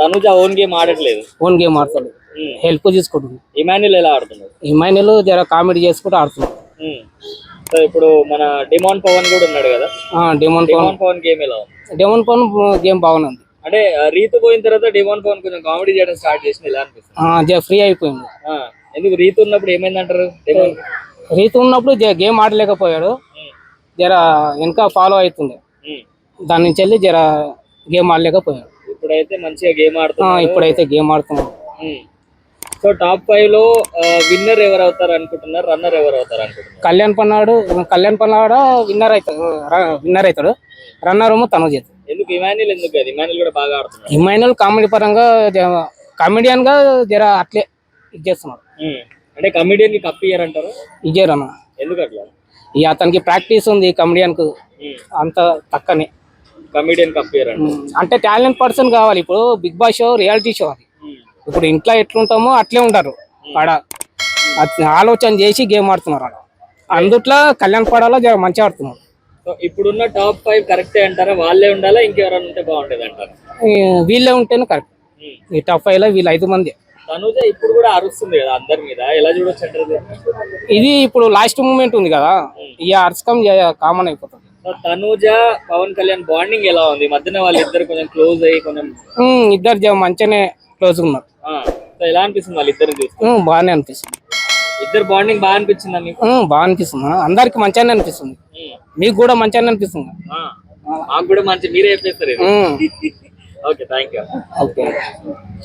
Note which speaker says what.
Speaker 1: Tanuja own game ఆడట్లేదు.
Speaker 2: Own game ఆడతాడు. Help తీసుకుంటుంది.
Speaker 1: ఇమాన్యుల్ ఎలా ఆడుతున్నాడు?
Speaker 2: ఈ మైనలు జర కామెడీ చేసుకుంటూ ఆడుతున్నాడు.
Speaker 1: సో ఇప్పుడు మన డిమాన్ పవన్ కూడా ఉన్నాడు కదా?
Speaker 2: డెమోన్ పవన్
Speaker 1: పవన్ గేమ్ ఎలా
Speaker 2: డెమోన్ పవన్ గేమ్ బాగానే ఉంది
Speaker 1: అంటే రీతు పోయిన తర్వాత డిమాన్ పవన్ కొంచెం కామెడీ చేయడం స్టార్ట్ చేసింది ఎలా అనిపిస్తుంది?
Speaker 2: ఫ్రీ అయిపోయింది.
Speaker 1: ఎందుకు? రీతు ఉన్నప్పుడు ఏమైందంటారు? డిమాన్
Speaker 2: రీతి ఉన్నప్పుడు గేమ్ ఆడలేకపోయాడు.
Speaker 1: ఉమ్.
Speaker 2: జర వెనక ఫాలో అవుతుండే
Speaker 1: ఉమ్.
Speaker 2: దాని నుంచి వెళ్ళి జర గేమ్ ఆడలేకపోయాడు.
Speaker 1: ఇప్పుడైతే మంచిగా గేమ్
Speaker 2: ఆ,
Speaker 1: ఆడుతున్నాడు
Speaker 2: ఇప్పుడైతే గేమ్ ఆడుతున్నాడు.
Speaker 1: సో టాప్ ఫైవ్లో విన్నర్ ఎవరు అవుతారు అనుకుంటున్నారు? రన్నర్ ఎవరు అవుతారు అనుకుంటున్నారు?
Speaker 2: కళ్యాణ్ పన్నాడు కళ్యాణ్ పన్నాడు విన్నర్ అవుతాడు విన్నర్ అవుతాడు రన్నర్ ఏమో తను చేస్తాడు
Speaker 1: ఎందుకు? ఇమాన్యుల్ ఎందుకు అది? ఇమాన్యుల్ కూడా బాగా ఆడుతున్నాడు.
Speaker 2: ఇమైనల్ కామెడీ పరంగా కామెడియన్గా జర అట్లే ఇది చేస్తున్నాడు.
Speaker 1: అంటే కమిడియన్కి కప్ ఇయ్యర్ అంటారు
Speaker 2: ఇచ్చారు అన్న
Speaker 1: ఎందుకు అట్లా?
Speaker 2: ఇక అతనికి ప్రాక్టీస్ ఉంది
Speaker 1: కమెడియన్కు.
Speaker 2: అంత తక్కనే.
Speaker 1: కమిడియన్ కప్ ఇయ్యర్ అంటారు
Speaker 2: ఉమ్, అంటే టాలెంట్ పర్సన్ కావాలి. ఇప్పుడు Bigg Boss show reality show అది. ఇప్పుడు ఇంట్లో ఎట్లుంటామో అట్లే ఉంటారు. ఆడ ఆలోచన చేసి గేమ్ ఆడుతున్నారు ఆడ. అందుట్లో కళ్యాణ్ పడాలో మంచిగా ఆడుతున్నారు.
Speaker 1: ఇప్పుడున్న టాప్ ఫైవ్ కరెక్టే అంటారా? వాళ్ళే ఉండాలా? ఇంకెవరైనా ఉంటే బాగుండేది అంటారు?
Speaker 2: ఈ వీళ్ళే ఉంటేనే కరెక్ట్. ఈ టాప్ ఫైవ్లో వీళ్ళు ఐదు మంది.
Speaker 1: తనుజ ఇప్పుడు కూడా అరుస్తుంది కదా అందరి మీద. ఎలా చూడొచ్చు ఇది?
Speaker 2: ఇప్పుడు లాస్ట్ మూమెంట్ ఉంది కదా. ఇక అర్చకం కామన్ అయిపోతుంది.
Speaker 1: సో తనుజ పవన్ కళ్యాణ్ బాండింగ్ ఎలా ఉంది? మధ్యన వాళ్ళిద్దరు కొంచెం క్లోజ్ అయ్యి కొంచెం
Speaker 2: ఇద్దరు మంచిగానే క్లోజ్ ఉన్నారు.
Speaker 1: సో ఎలా అనిపిస్తుంది వాళ్ళిద్దరు చూస్తే?
Speaker 2: బాగానే అనిపిస్తుంది.
Speaker 1: ఇద్దరు బాండింగ్ బాగా అనిపించిందా మీకు?
Speaker 2: ఉమ్, బాగా అనిపిస్తుంది. అందరికి మంచిగానే అనిపిస్తుంది. మీకు కూడా మంచిగానే అనిపిస్తుంది.
Speaker 1: మాకు కూడా మంచి మీరే చెప్పేస్తారు ఓకే థ్యాంక్ యూ
Speaker 2: ఓకే.